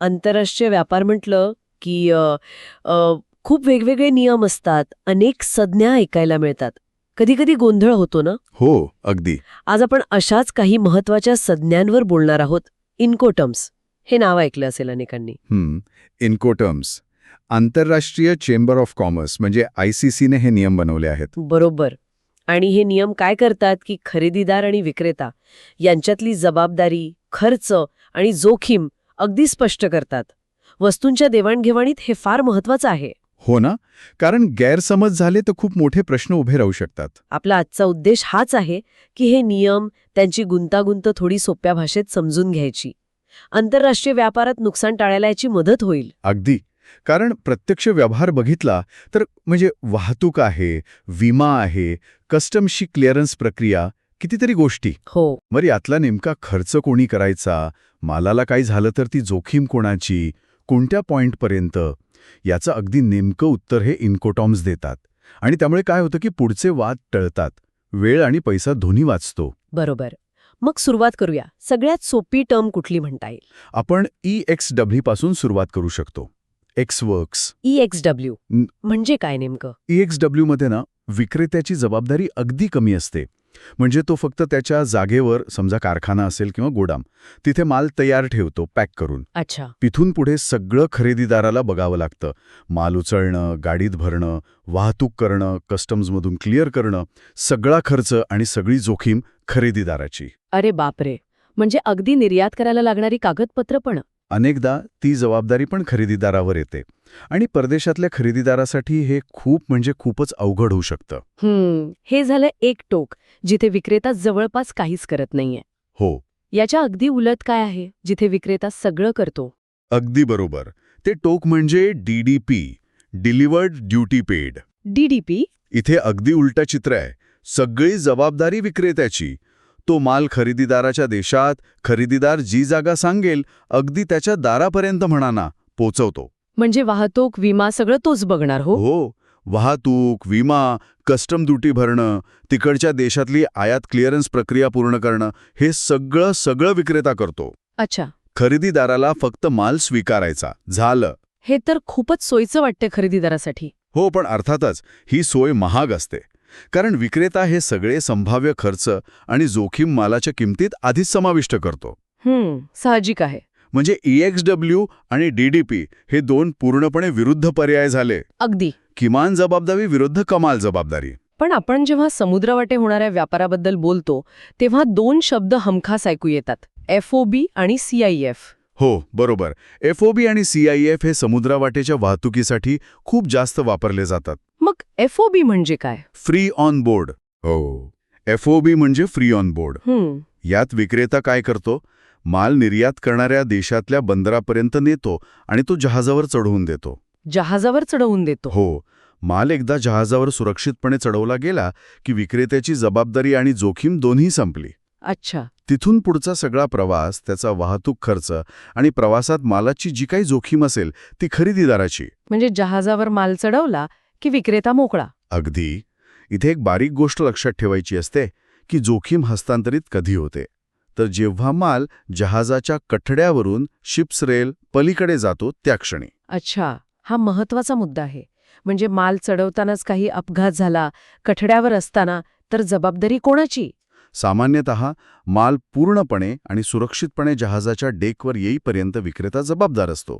आंतरराष्ट्रीय व्यापार म्हटलं की अ, अ, खूप वेगवेगळे नियम असतात अनेक संज्ञा ऐकायला मिळतात. कधीकधी गोंधळ होतो ना? हो अगदी. आज आपण अशाच काही महत्त्वाच्या संज्ञांवर बोलणार आहोत इन्कोटर्म्स हे नाव ऐकलं असेल अनेकांनी. इन्कोटर्म्स आंतरराष्ट्रीय चेंबर ऑफ कॉमर्स म्हणजे आय सी सीने हे नियम बनवले आहेत. बरोबर. आणि हे नियम काय करतात की खरेदीदार आणि विक्रेता यांच्यातली जबाबदारी खर्च आणि जोखीम अगदी स्पष्ट करतात. वस्तूंच्या देवाणघेवाणीत हे फार महत्वाचं आहे. हो ना? कारण गैरसमज झाले तर खूप मोठे प्रश्न उभे राहू शकतात. आपला आजचा उद्देश हाच आहे की हे नियम त्यांची गुंतागुंत थोडी सोप्या भाषेत समजून घ्यायची. आंतरराष्ट्रीय व्यापारात नुकसान टाळायला याची मदत होईल. अगदी. कारण प्रत्यक्ष व्यवहार बघितला तर म्हणजे वाहतूक आहे विमा आहे कस्टमशी क्लिअरन्स प्रक्रिया कितीतरी गोष्टी. हो. मग यातला नेमका खर्च कोणी करायचा? मालाला काही झालं तर ती जोखीम कोणाची? कोणत्या पॉइंटपर्यंत याचं अगदी नेमकं उत्तर हे इन्कोटॉम्स देतात. आणि त्यामुळे काय होतं की पुढचे वाद टळतात. वेळ आणि पैसा दोन्ही वाचतो. बरोबर. मग सुरुवात करूया. सगळ्यात सोपी टर्म कुठली म्हणता येईल? आपण ई एक्स डब्ल्यू पासून सुरुवात करू शकतो. Ex works E X W म्हणजे काय नेमकं? ई एक्स डब्ल्यूमध्ये ना विक्रेत्याची जबाबदारी अगदी कमी असते. म्हणजे तो फक्त त्याच्या जागेवर समजा कारखाना असेल किंवा गोदाम तिथे माल तयार ठेवतो पॅक करून. अच्छा. तिथून पुढे सगळं खरेदीदाराला बघावं लागतं. माल उचलणं गाडीत भरणं वाहतूक करणं कस्टम्समधून क्लिअर करणं सगळा खर्च आणि सगळी जोखीम खरेदीदाराची. अरे बापरे! म्हणजे अगदी निर्यात करायला लागणारी कागदपत्र पण. अनेकदा ती जबाबदारी पण खरेदीदारावर येते. आणि परदेशातल्या खरेदीदारासाठी हे खूप म्हणजे खूपच अवघड होऊ शकतं. हम्म हे झालं एक टोक जिथे विक्रेता जवळपास काहीच करत नाहीये. हो. याच्या अगदी उलट काय आहे जिथे विक्रेता सगळं करतो? अगदी बरोबर. ते टोक म्हणजे DDP delivered duty paid. DDP इथे अगदी उलटा चित्र आहे. सगळी जबाबदारी विक्रेत्याची. तो माल खरेदीदाराच्या देशात खरेदीदार जी जागा सांगेल अगदी त्याच्या दारापर्यंत म्हणा ना पोचवतो. म्हणजे वाहतूक विमा सगळं तोच बघणार हो? हो. वाहतूक विमा कस्टम ड्युटी भरणं तिकडच्या देशातली आयात क्लिअरन्स प्रक्रिया पूर्ण करणं हे सगळं सगळं विक्रेता करतो. अच्छा. खरेदीदाराला फक्त माल स्वीकारायचा. झालं. हे तर खूपच सोयीचं वाटतं खरेदीदारासाठी. हो पण अर्थातच ही सोय महाग असते. कारण विक्रेता हे सगळे संभाव्य खर्च आणि जोखीम मालाच्या किमतीत आधीच समाविष्ट करतो. हम्म साहजिक आहे. म्हणजे EXW आणि DDP हे दोन पूर्णपणे विरुद्ध पर्याय झाले. अगदी. किमान जबाबदारी विरुद्ध कमाल जबाबदारी. पण आपण जेव्हा समुद्रवाटे होणाऱ्या व्यापाराबद्दल बोलतो तेव्हा दोन शब्द हमखास ऐकू येतात. एफओबी आणि सीआयएफ हो बरोबर. FOB आणि CIF हे समुद्रावाटेच्या वाहतुकीसाठी खूप जास्त वापरले जातात. मग एफओबी म्हणजे काय? Free on board. हो. FOB म्हणजे फ्री ऑन बोर्ड. यात विक्रेता काय करतो? माल निर्यात करणाऱ्या देशातल्या बंदरापर्यंत नेतो आणि तो जहाजावर चढवून देतो. जहाजावर चढवून देतो. हो. माल एकदा जहाजावर सुरक्षितपणे चढवला गेला की विक्रेत्याची जबाबदारी आणि जोखीम दोन्ही संपली. अच्छा. तिथून पुढचा सगळा प्रवास त्याचा वाहतूक खर्च आणि प्रवासात मालाची जी काही जोखीम असेल ती खरेदीदाराची. म्हणजे जहाजावर माल चढवला की विक्रेता मोकळा? अगदी. इथे एक बारीक गोष्ट लक्षात ठेवायची असते की जोखीम हस्तांतरित कधी होते. तर जेव्हा माल जहाजाच्या कठड्यावरून शिप्स रेल पलीकडे जातो त्या क्षणी. अच्छा. हा महत्त्वाचा मुद्दा आहे. म्हणजे माल चढवतानाच काही अपघात झाला कठड्यावर असताना तर जबाबदारी कोणाची? सामान्यतः माल पूर्णपणे आणि सुरक्षितपणे जहाजाच्या डेकवर येईपर्यंत विक्रेता जबाबदार असतो.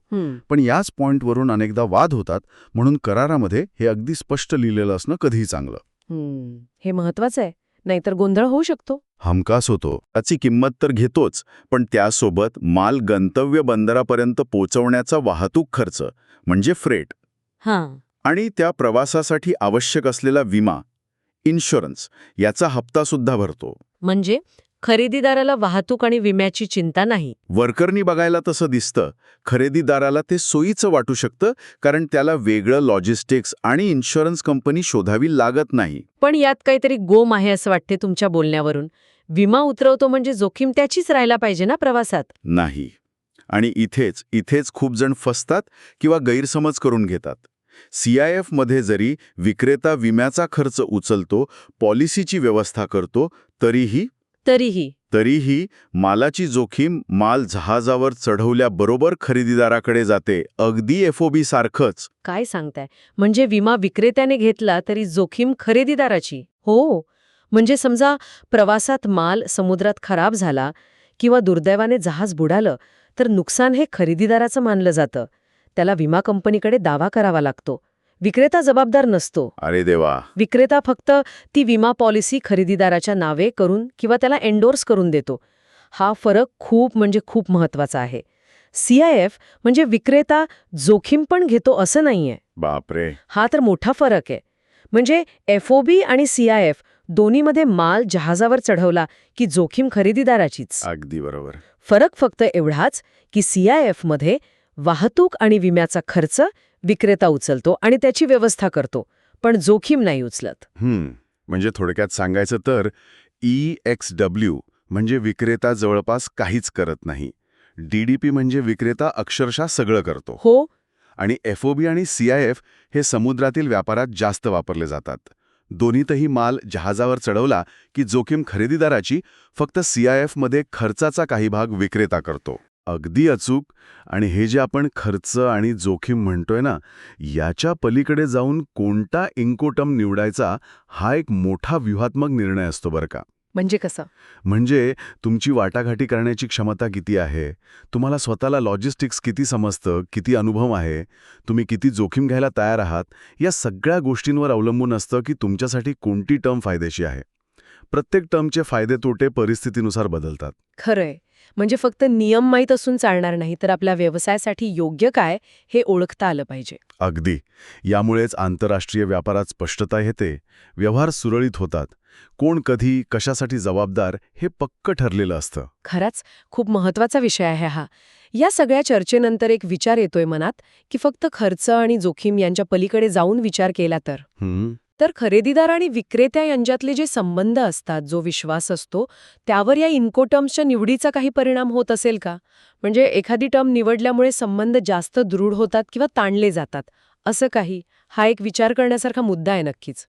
पण याच पॉइंटवरून अनेकदा वाद होतात म्हणून करारामध्ये हे अगदी स्पष्ट लिहिलेलं असणं कधीही चांगलं. हे महत्वाचं आहे. नाहीतर गोंधळ होऊ शकतो. हमखास होतो. त्याची किंमत तर घेतोच पण त्यासोबत माल गंतव्य बंदरापर्यंत पोचवण्याचा वाहतूक खर्च म्हणजे फ्रेट. हां. आणि त्या प्रवासासाठी आवश्यक असलेला विमा इन्शुरन्स याचा हप्ता सुद्धा भरतो. म्हणजे खरेदीदाराला वाहतूक आणि विम्याची चिंता नाही. वर्करनी बघायला तसं दिसतं. खरेदीदाराला ते सोयीचं वाटू शकतं कारण त्याला वेगळं लॉजिस्टिक्स आणि इन्शुरन्स कंपनी शोधावी लागत नाही. पण यात काहीतरी गोम आहे असं वाटते तुमच्या बोलण्यावरून. विमा उतरवतो म्हणजे जोखीम त्याचीच राहायला पाहिजे ना प्रवासात? नाही. आणि इथेच इथेच खूप जण फसतात किंवा गैरसमज करून घेतात. CIF मध्ये जरी विक्रेता विम्याचा खर्च उचलतो पॉलिसीची व्यवस्था करतो तरीही तरीही. तरीही मालाची जोखीम माल जहाजावर चढवल्याबरोबर खरेदीदाराकडे जाते. अगदी एफओबी सारखंच. काय सांगताय? म्हणजे विमा विक्रेत्याने घेतला तरी जोखीम खरेदीदाराची? हो. म्हणजे समजा प्रवासात माल समुद्रात खराब झाला किंवा दुर्दैवाने जहाज बुडालं तर नुकसान हे खरेदीदाराचं मानलं जातं. त्याला विमा कंपनीकडे दावा करावा लागतो. विक्रेता जबाबदार नसतो. अरे देवा. विक्रेता फक्त ती विमा पॉलिसी खरेदीदाराच्या नावे करून किंवा त्याला एन्डोर्स करून देतो. हा फरक खूप म्हणजे खूप महत्त्वाचा आहे. सीआयएफ म्हणजे विक्रेता जोखीम पण घेतो असं नाहीये. बापरे. हा तर मोठा फरक आहे. म्हणजे एफओबी आणि सीआयएफ दोन्हीमध्ये माल जहाजावर चढवला की जोखीम खरेदीदाराचीच. अगदी बरोबर. फरक फक्त एवढाच की सीआयएफमध्ये वाहतूक आणि विम्याचा खर्च विक्रेता उचलतो आणि त्याची व्यवस्था करतो पण जोखीम नाही उचलत. हम्म म्हणजे थोडक्यात सांगायचं तर ई एक्स डब्ल्यू म्हणजे विक्रेता जवळपास काहीच करत नाही. डीडीपी म्हणजे विक्रेता अक्षरशः सगळं करतो. हो. आणि एफओबी आणि सीआयएफ हे समुद्रातील व्यापारात जास्त वापरले जातात. दोन्हीतही माल जहाजावर चढवला की जोखीम खरेदीदाराची फक्त सीआयएफमध्ये खर्चाचा काही भाग विक्रेता करतो. अगदी अचूक आणि हे जे आपण खर्च आणि जोखीम म्हणतोय ना याच्या पलीकडे जाऊन कोणता इन्कोटम निवडायचा हा एक मोठा व्यूहात्मक निर्णय असतो बरं का. म्हणजे कसं? म्हणजे तुमची वाटाघाटी करण्याची क्षमता किती आहे? तुम्हाला स्वतःला लॉजिस्टिक्स किती समजतं? किती अनुभव आहे? तुम्ही किती जोखीम घ्यायला तयार आहात? या सगळ्या गोष्टींवर अवलंबून असतं की तुमच्यासाठी कोणती टर्म फायदेशी आहे. प्रत्येक टर्मचे फायदे तोटे परिस्थितीनुसार बदलतात. खरंय. म्हणजे फक्त नियम माहीत असून चालणार नाही तर आपल्या व्यवसायासाठी योग्य काय हे ओळखता आलं पाहिजे. अगदी. यामुळेच आंतरराष्ट्रीय व्यापारात स्पष्टता येते व्यवहार सुरळीत होतात. कोण कधी कशासाठी जबाबदार हे पक्क ठरलेलं असतं. खराच खूप महत्त्वाचा विषय आहे हा. या सगळ्या चर्चेनंतर एक विचार येतोय मनात की फक्त खर्च आणि जोखीम यांच्या पलीकडे जाऊन विचार केला तर? तर खरेदीदार आणि विक्रेत्या यांच्यातले जे संबंध असतात जो विश्वास असतो त्यावर या इन्कोटर्म्सच्या निवडीचा काही परिणाम होत असेल का? म्हणजे एखादी टर्म निवडल्यामुळे संबंध जास्त दृढ होतात किंवा ताणले जातात असं काही? हा एक विचार करण्यासारखा मुद्दा आहे नक्कीच.